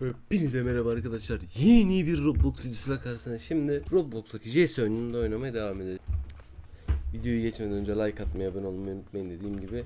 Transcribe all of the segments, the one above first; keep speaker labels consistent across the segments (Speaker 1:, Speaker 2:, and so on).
Speaker 1: Hepinize merhaba arkadaşlar. Yeni bir Roblox videosuyla karşısına şimdi Roblox'taki JS oyununda oynamaya devam edelim. Videoyu geçmeden önce like atmayı, abone olmayı unutmayın dediğim gibi.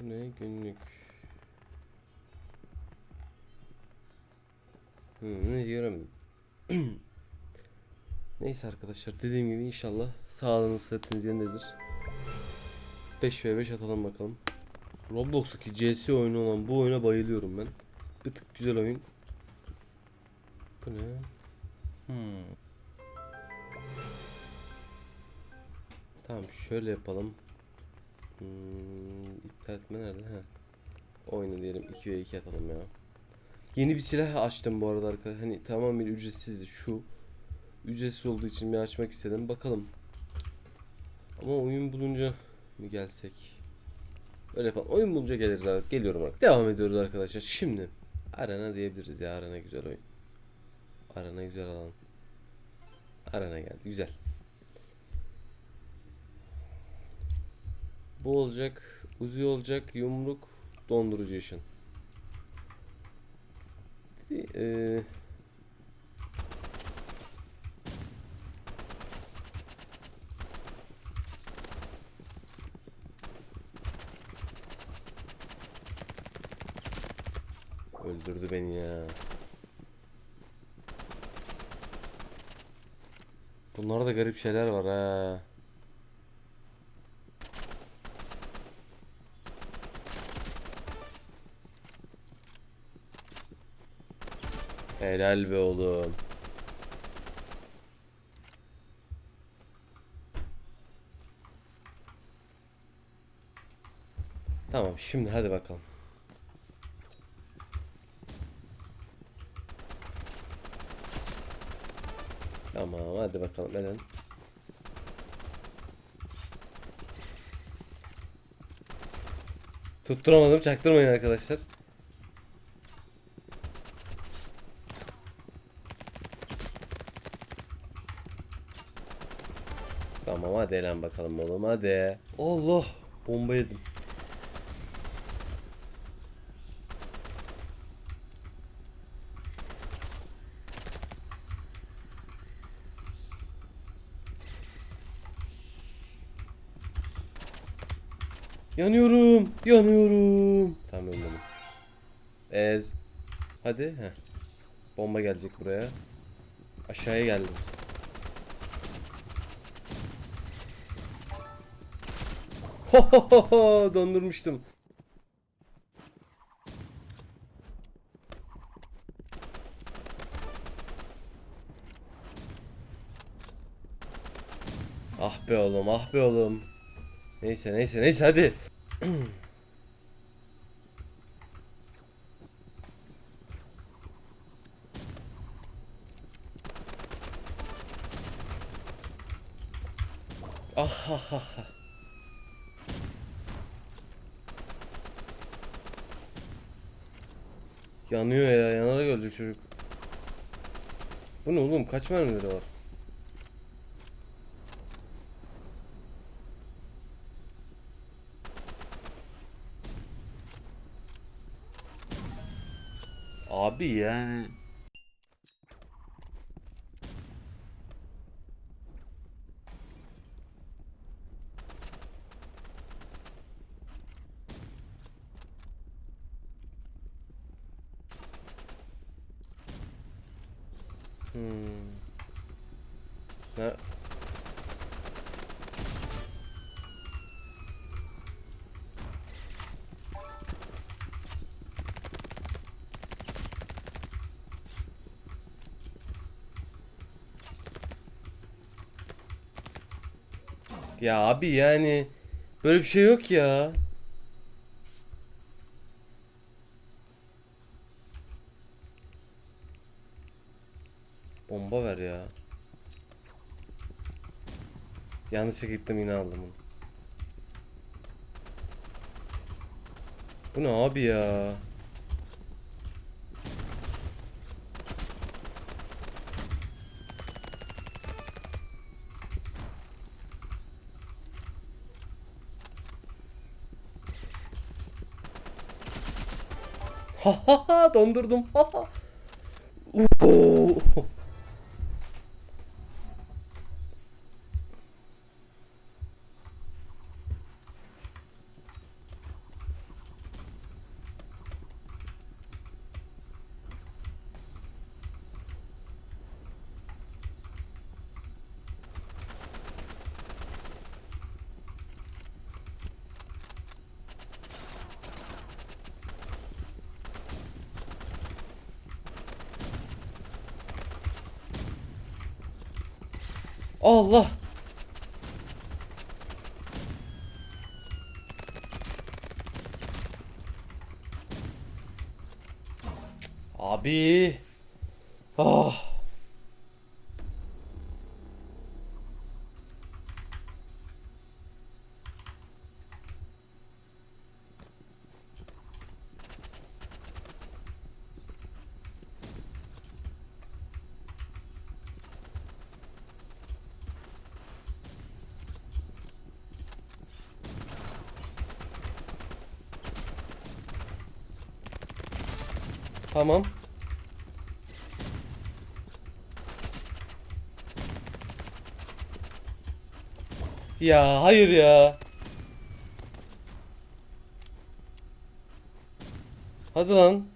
Speaker 1: Bu ne? Günlük. Hmm, ne göremedim. Neyse arkadaşlar dediğim gibi inşallah sağlığınız sıhhatiniz yerindedir. 5v5 atalım bakalım. Roblox'taki CS oyunu olan bu oyuna bayılıyorum ben. Bir tık güzel oyun. Bu ne? Hmm. Tamam şöyle yapalım. Hmm, iptal etme nerede? Ha. Oyunu diyelim 2 ve 2 atalım ya. Yeni bir silah açtım bu arada arkadaşlar. Hani tamamen ücretsizdi şu. Ücretsiz olduğu için bir açmak istedim. Bakalım. Ama oyun bulunca mı gelsek? Öyle yapalım. Oyun bulunca geliriz artık. Geliyorum artık. Devam ediyoruz arkadaşlar. Şimdi Arena diyebiliriz ya. Arena güzel oyun. Arena güzel alan. Arena geldi. Güzel. Bu olacak. Uzi olacak. Yumruk. Dondurucu ışın. Eee Öldürdü beni ya. Bunlarda garip şeyler var ha. Helal be oğlum. Tamam şimdi hadi bakalım. Tamam hadi bakalım Eren. Tutturamadım çaktırmayın arkadaşlar. Tamam hadi Eren bakalım oğlum hadi. Allah bomba yedim. Yanıyorum. Yanıyorum. Tamam ölmedim. Ez. Hadi. Heh. Bomba gelecek buraya. Aşağıya geldim. Ho ho ho dondurmuştum. Ah be oğlum, ah be oğlum. Neyse neyse neyse hadi. ah ah ah. ah. Yanıyor ya yanarak ölecek çocuk. Bu ne oğlum kaç mermileri var?
Speaker 2: Abi yani.
Speaker 1: Hmm. Ne? Ya abi yani böyle bir şey yok ya. Bomba ver ya. Yanlışlıkla gittim yine aldım onu. Bu ne abi ya? Ha ha ha dondurdum. Ha ha. Oo. Allah. Abi. Ah. Tamam. Ya hayır ya. Hadi lan.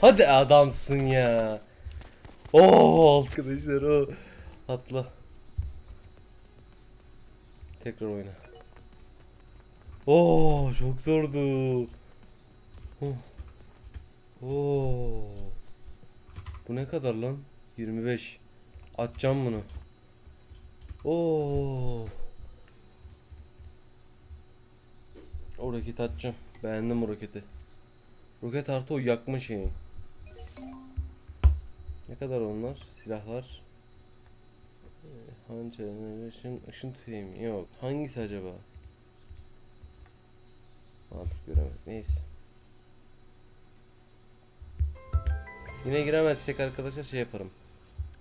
Speaker 1: Hadi adamsın ya. Oo arkadaşlar o. Atla. Tekrar oyna. Oo çok zordu. Oh. Oo. Bu ne kadar lan? 25. Atacağım bunu. Oo. O roketi atacağım. Beğendim o roketi. Roket artı o yakma şeyi. Ne kadar onlar? Silahlar. Hançer, ışın, ışın tüfeği mi? Yok. Hangisi acaba? Artık göremedim. Neyse. Yine giremezsek arkadaşlar şey yaparım.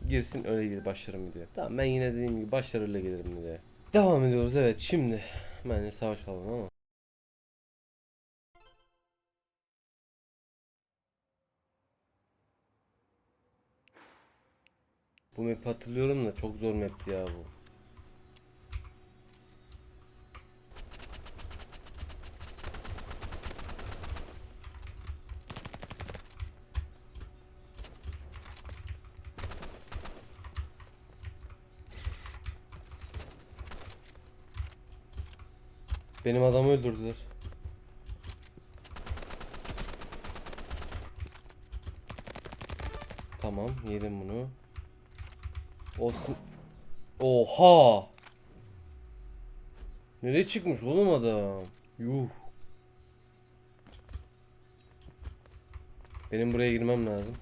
Speaker 1: Girsin öyle gir başlarım videoya. Tamam ben yine dediğim gibi başlar öyle gelirim videoya. Devam ediyoruz evet şimdi. Bence savaş alalım ama. Map hatırlıyorum da çok zor mapti ya bu. Benim adamı öldürdüler. Tamam yedim bunu. Olsun. Oha! Nereye çıkmış oğlum adam? Yuh. Benim buraya girmem lazım.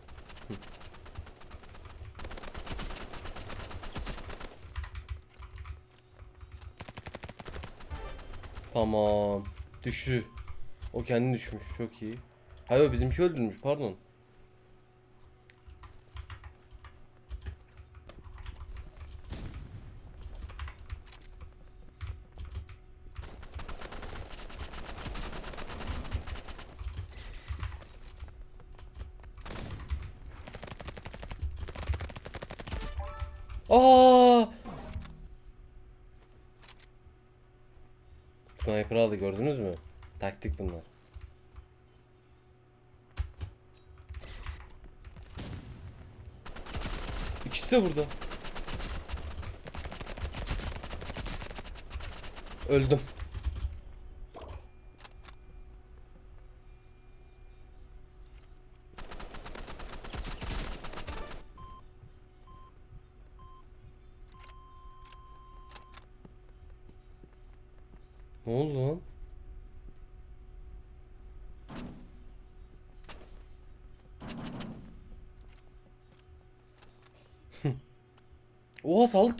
Speaker 1: Tamam. Düşü. O kendi düşmüş. Çok iyi. Hayır bizimki öldürmüş. Pardon. İkisi de burada. Öldüm.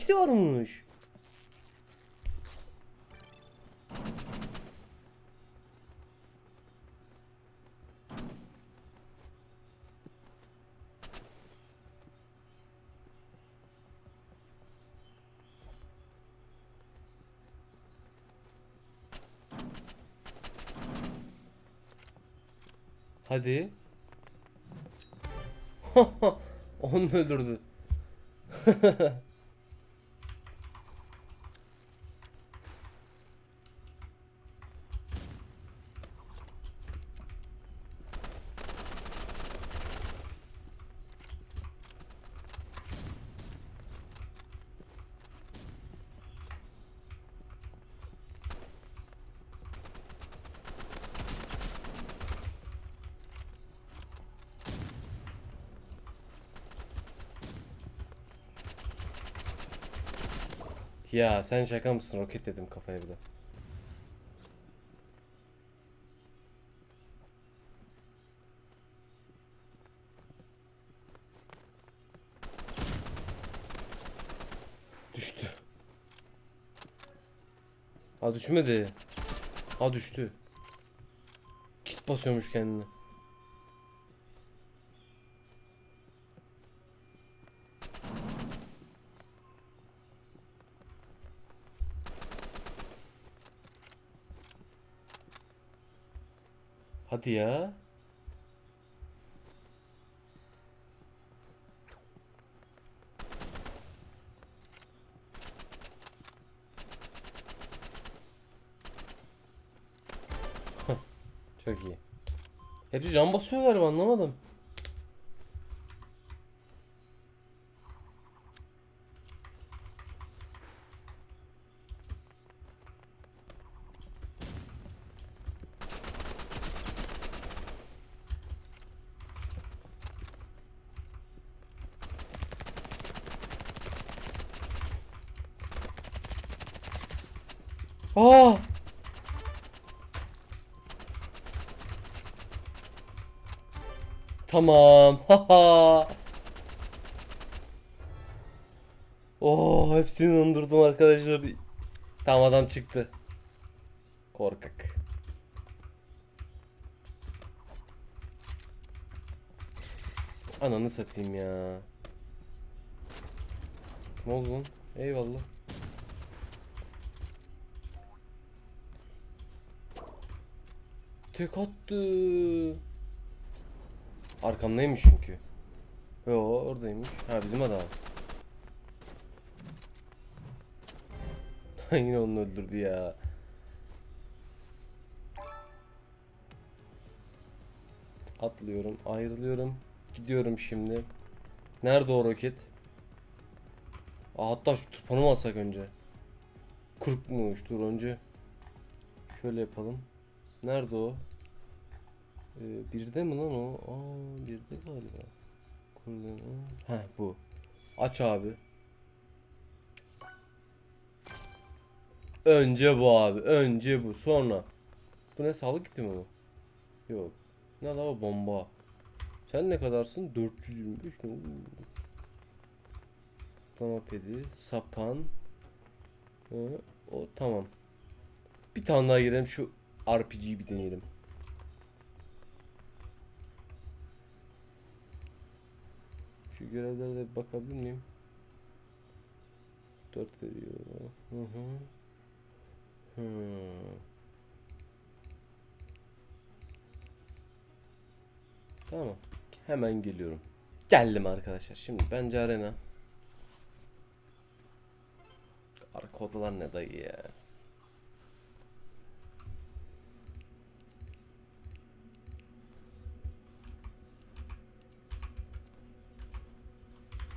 Speaker 1: Ulti de. Hadi. Onu öldürdü. Ya sen şaka mısın? Roket dedim kafaya bir de. Düştü. Ha düşmedi. Ha düştü. Kit basıyormuş kendine. Hadi ya. Çok iyi. Hepsi can basıyor galiba anlamadım. Aa! Tamam. Haha. Oo, hepsini dondurdum arkadaşlar. Tamam adam çıktı. Korkak. Ananı satayım ya. Ne oldu lan? Eyvallah. Tek attı. Arkamdaymış çünkü. Yo oradaymış. Ha bizim adam. Yine onu öldürdü ya. Atlıyorum, ayrılıyorum. Gidiyorum şimdi. Nerede o roket? Aa, hatta şu tırpanı mı alsak önce? Kurkmuş dur önce. Şöyle yapalım. Nerede o? Ee, birde mi lan o? Aa, birde galiba. Heh bu. Aç abi. Önce bu abi. Önce bu. Sonra. Bu ne sağlık kiti mi bu? Yok. Ne la bomba. Sen ne kadarsın? 425 mi? Tamam pedi. Sapan. Hı, o tamam. Bir tane daha girelim şu RPG'yi bir deneyelim. Şu görevlere de bakabilir miyim? 4 veriyor. Hı hı. Hı. Tamam. Hemen geliyorum. Geldim arkadaşlar. Şimdi bence arena. Arka odalar ne dayı ya.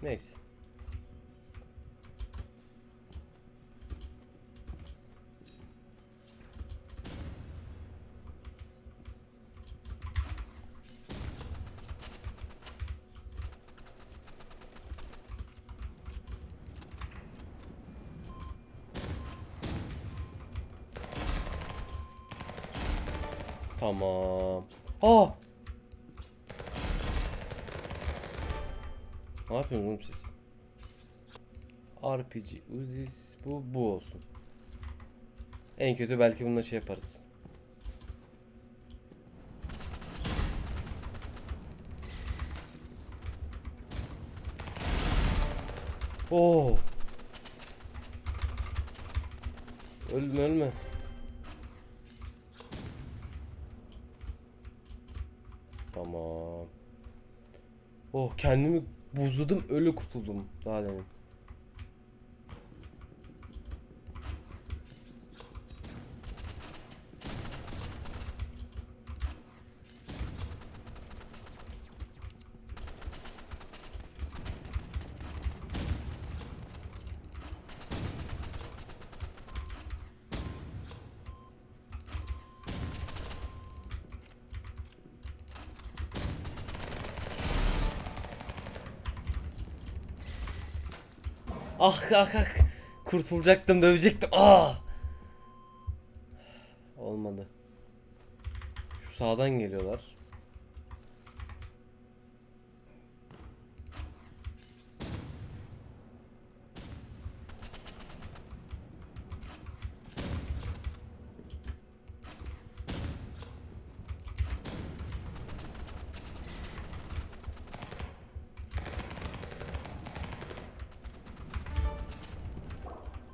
Speaker 1: Neyse. Tamam. Aa! Ne yapıyorsunuz oğlum siz? RPG, Uzis bu bu olsun. En kötü belki bununla şey yaparız. Oo. Ölme ölme. Tamam. Oh kendimi buzladım öyle kurtuldum daha demin. Ah ah ah. Kurtulacaktım dövecektim. Ah. Olmadı. Şu sağdan geliyorlar.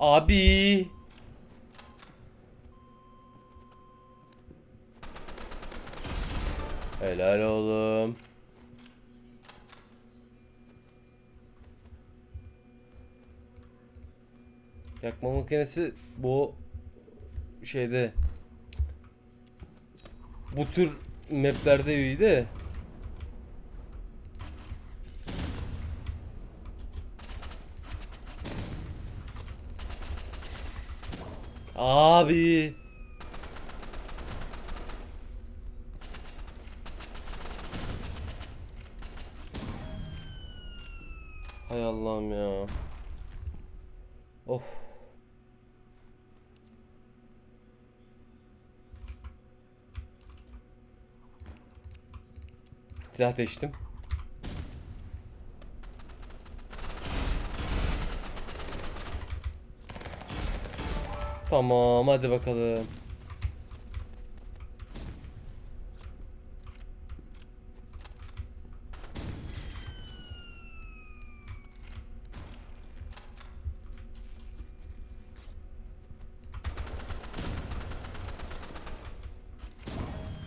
Speaker 1: Abi. Helal oğlum. Yakma makinesi bu şeyde bu tür maplerde iyi Abi. Hay Allah'ım ya. Of. Silah değiştim. Tamam hadi bakalım.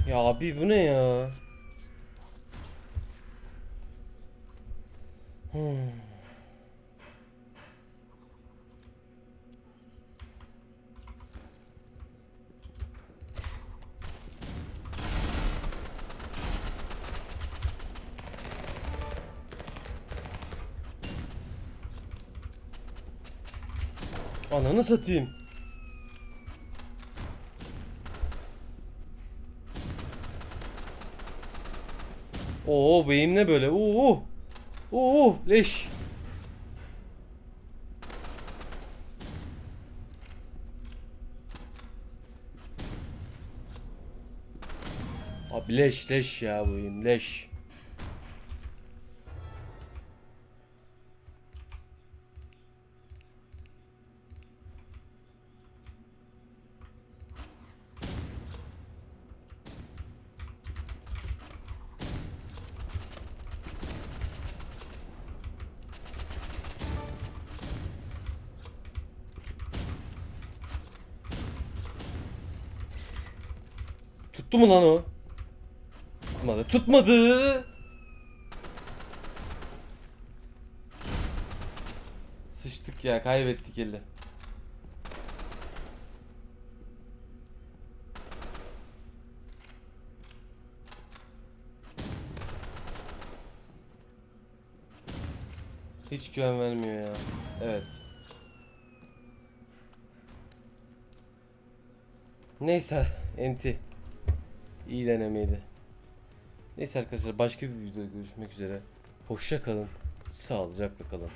Speaker 1: Ya abi bu ne ya? Hmm. Ananı satayım. Oo benim ne böyle? Oo. Oo leş. Abi leş leş ya bu benim leş. Tuttu mu lan o? Tutmadı. Tutmadı. Sıçtık ya kaybettik eli. Hiç güven vermiyor ya. Evet. Neyse enti. İyi denemeydi. Neyse arkadaşlar başka bir videoda görüşmek üzere. Hoşça kalın. Sağlıcakla kalın.